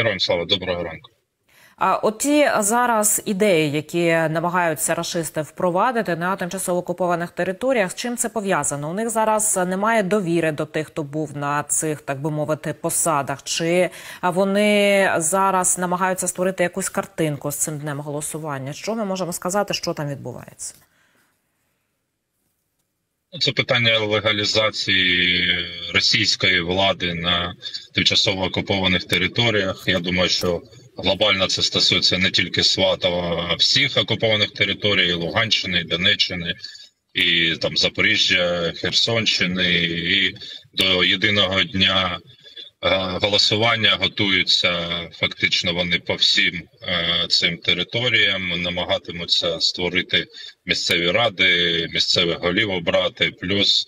Героям слава доброго ранку. А оті зараз ідеї, які намагаються рашисти впровадити на тимчасово окупованих територіях, з чим це пов'язано? У них зараз немає довіри до тих, хто був на цих, так би мовити, посадах. Чи вони зараз намагаються створити якусь картинку з цим днем голосування? Що ми можемо сказати, що там відбувається? Ну, це питання легалізації російської влади на тимчасово окупованих територіях. Я думаю, що глобально це стосується не тільки Сватова, а всіх окупованих територій Луганщини, Донеччини, і там Запоріжжя, Херсонщини, і до єдиного дня. Голосування готуються фактично вони по всім цим територіям, намагатимуться створити місцеві ради, місцевих голів обрати, плюс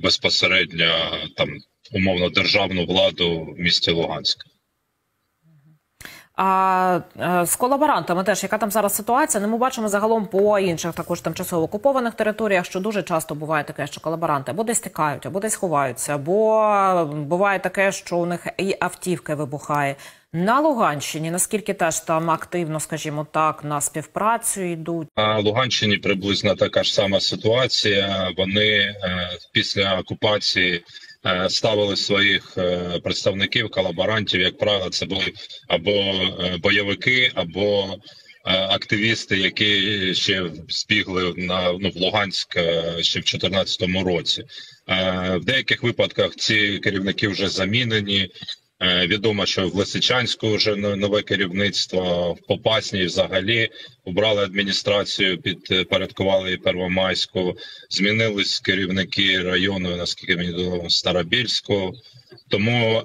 безпосередньо там умовно державну владу в місті Луганськ. А з колаборантами теж яка там зараз ситуація? Ну, ми бачимо загалом по інших також тимчасово окупованих територіях, що дуже часто буває таке, що колаборанти або десь тікають, або десь ховаються, або буває таке, що у них і автівка вибухає. На Луганщині наскільки теж там активно, скажімо так, на співпрацю йдуть на Луганщині приблизно така ж сама ситуація. Вони після окупації ставили своїх представників колаборантів, як правило, це були або бойовики, або активісти, які ще збігли на ну в Луганськ ще в 2014 році. В деяких випадках ці керівники вже замінені. Відомо, що в Лисичанську вже нове керівництво в Попасній взагалі обрали адміністрацію, підпорядкували Первомайську. Змінились керівники району, наскільки мені відомо, Старобільського. Тому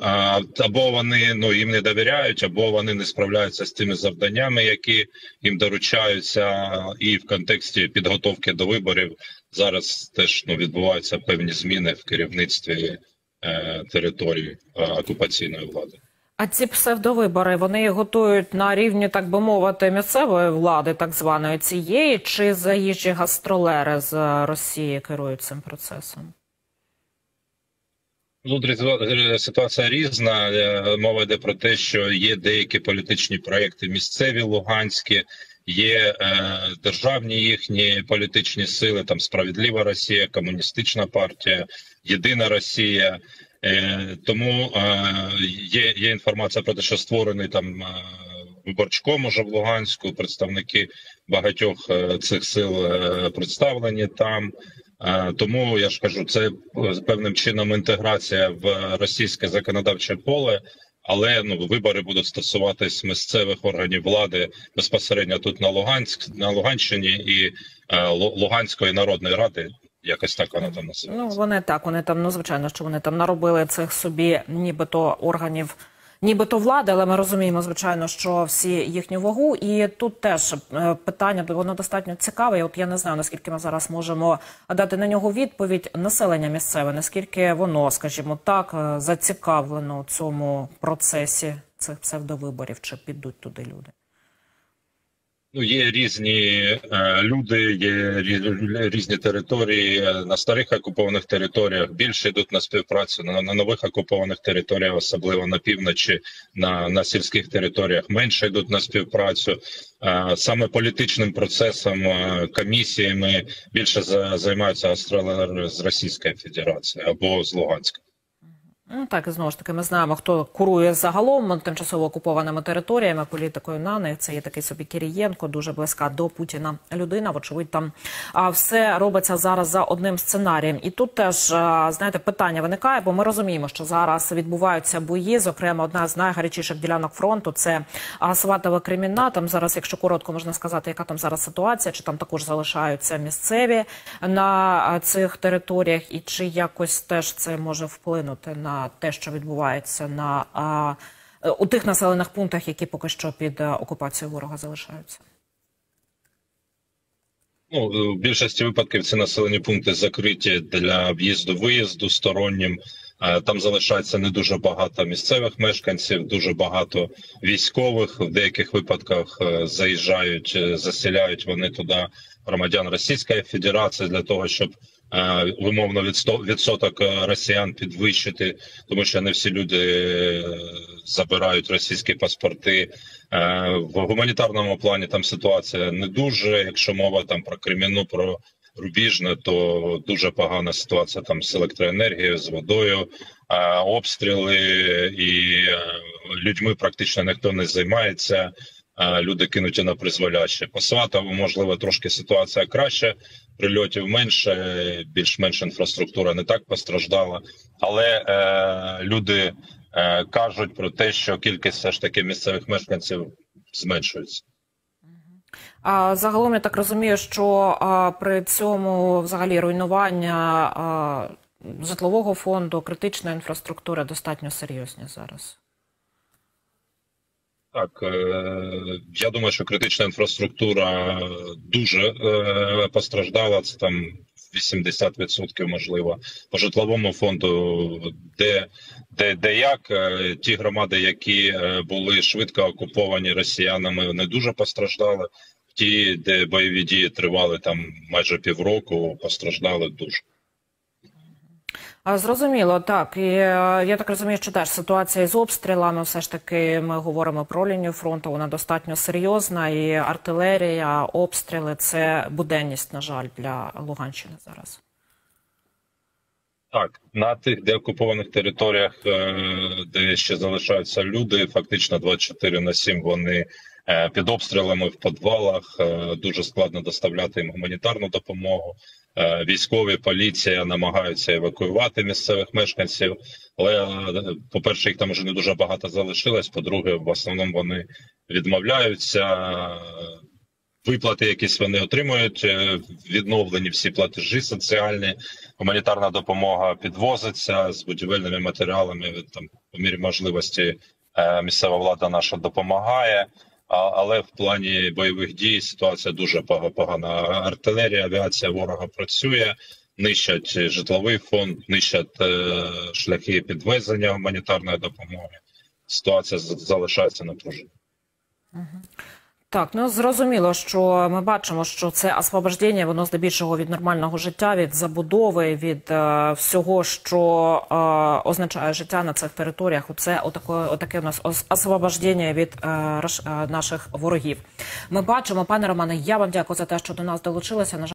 або вони ну їм не довіряють, або вони не справляються з тими завданнями, які їм доручаються, і в контексті підготовки до виборів зараз теж ну відбуваються певні зміни в керівництві території окупаційної влади. А ці псевдовибори вони готують на рівні, так би мовити, місцевої влади, так званої цієї, чи заїжджі гастролери з Росії керують цим процесом? Тут ситуація різна. Мова йде про те, що є деякі політичні проекти місцеві луганські. Є е, державні їхні політичні сили, там справедлива Росія, комуністична партія, Єдина Росія. Е, тому е, є є інформація про те, що створений там виборчком уже в Луганську. Представники багатьох цих сил представлені там. Тому я ж кажу, це певним чином інтеграція в російське законодавче поле. Але ну вибори будуть стосуватись місцевих органів влади безпосередньо тут на Луганськ на Луганщині і е, Луганської народної ради. Якось так вона там називається. Ну вони так. Вони там ну звичайно, що вони там наробили цих собі, нібито органів нібито влади, але ми розуміємо, звичайно, що всі їхню вагу. І тут теж е, питання воно достатньо цікаве. От я не знаю, наскільки ми зараз можемо дати на нього відповідь. Населення місцеве, наскільки воно, скажімо так, е, зацікавлено у цьому процесі цих псевдовиборів, чи підуть туди люди? Ну, є різні е, люди, є різні території на старих окупованих територіях. Більше йдуть на співпрацю на, на нових окупованих територіях, особливо на півночі, на на сільських територіях. Менше йдуть на співпрацю. Е, саме політичним процесом е, комісіями більше за, займаються астролери з Російської Федерації або з Луганська. Ну так знову ж таки ми знаємо, хто курує загалом тимчасово окупованими територіями, політикою на них. Це є такий собі Кірієнко, дуже близька до Путіна людина. Вочевидь, там а все робиться зараз за одним сценарієм. І тут теж знаєте питання виникає, бо ми розуміємо, що зараз відбуваються бої. Зокрема, одна з найгарячіших ділянок фронту це Сватова Кремінна. Там зараз, якщо коротко можна сказати, яка там зараз ситуація, чи там також залишаються місцеві на цих територіях, і чи якось теж це може вплинути на те, що відбувається на у тих населених пунктах, які поки що під окупацією ворога залишаються? Ну, в більшості випадків ці населені пункти закриті для в'їзду-виїзду стороннім. Там залишається не дуже багато місцевих мешканців, дуже багато військових. В деяких випадках заїжджають, заселяють вони туди громадян Російської Федерації для того, щоб вимовно відсоток росіян підвищити, тому що не всі люди забирають російські паспорти. Е, В гуманітарному плані там ситуація не дуже. Якщо мова там про Креміну, про Рубіжне, то дуже погана ситуація там з електроенергією, з водою, е, обстріли і е, людьми практично ніхто не займається. Е, Люди кинуті на призволяще. По Сватову, можливо, трошки ситуація краща, прильотів менше, більш-менш інфраструктура не так постраждала, але е, люди е, кажуть про те, що кількість все ж таки місцевих мешканців зменшується. А загалом я так розумію, що а, при цьому взагалі руйнування а, житлового фонду, критичної інфраструктури достатньо серйозні зараз. Так, е, я думаю, що критична інфраструктура дуже е, постраждала. Це там 80% можливо. По житловому фонду, де, де, де як е, ті громади, які були швидко окуповані росіянами, не дуже постраждали. Ті, де бойові дії тривали там майже півроку, постраждали дуже. Зрозуміло, так. І е, я так розумію, що теж ситуація з обстрілами, все ж таки, ми говоримо про лінію фронту, вона достатньо серйозна, і артилерія, обстріли це буденність, на жаль, для Луганщини зараз. Так, на тих деокупованих територіях, е, де ще залишаються люди, фактично 24 на 7 вони е, під обстрілами в підвалах. Е, Дуже складно доставляти їм гуманітарну допомогу. Е, Військові поліція намагаються евакуювати місцевих мешканців, але е, по-перше, їх там вже не дуже багато залишилось. По-друге, в основному вони відмовляються. Виплати, якісь вони отримують, е, відновлені всі платежі соціальні, гуманітарна допомога підвозиться з будівельними матеріалами. Там по мірі можливості місцева влада наша допомагає. А- Але в плані бойових дій ситуація дуже погана. Артилерія, авіація ворога працює, нищать житловий фонд, нищать е, шляхи підвезення гуманітарної допомоги. Ситуація залишається напруженою. Так, ну зрозуміло, що ми бачимо, що це освобождення, воно здебільшого від нормального життя, від забудови, від е, всього, що е, означає життя на цих територіях. Оце отаке, отаке у нас ос- освобождення від е, е, наших ворогів. Ми бачимо, пане Романе, я вам дякую за те, що до нас долучилися. На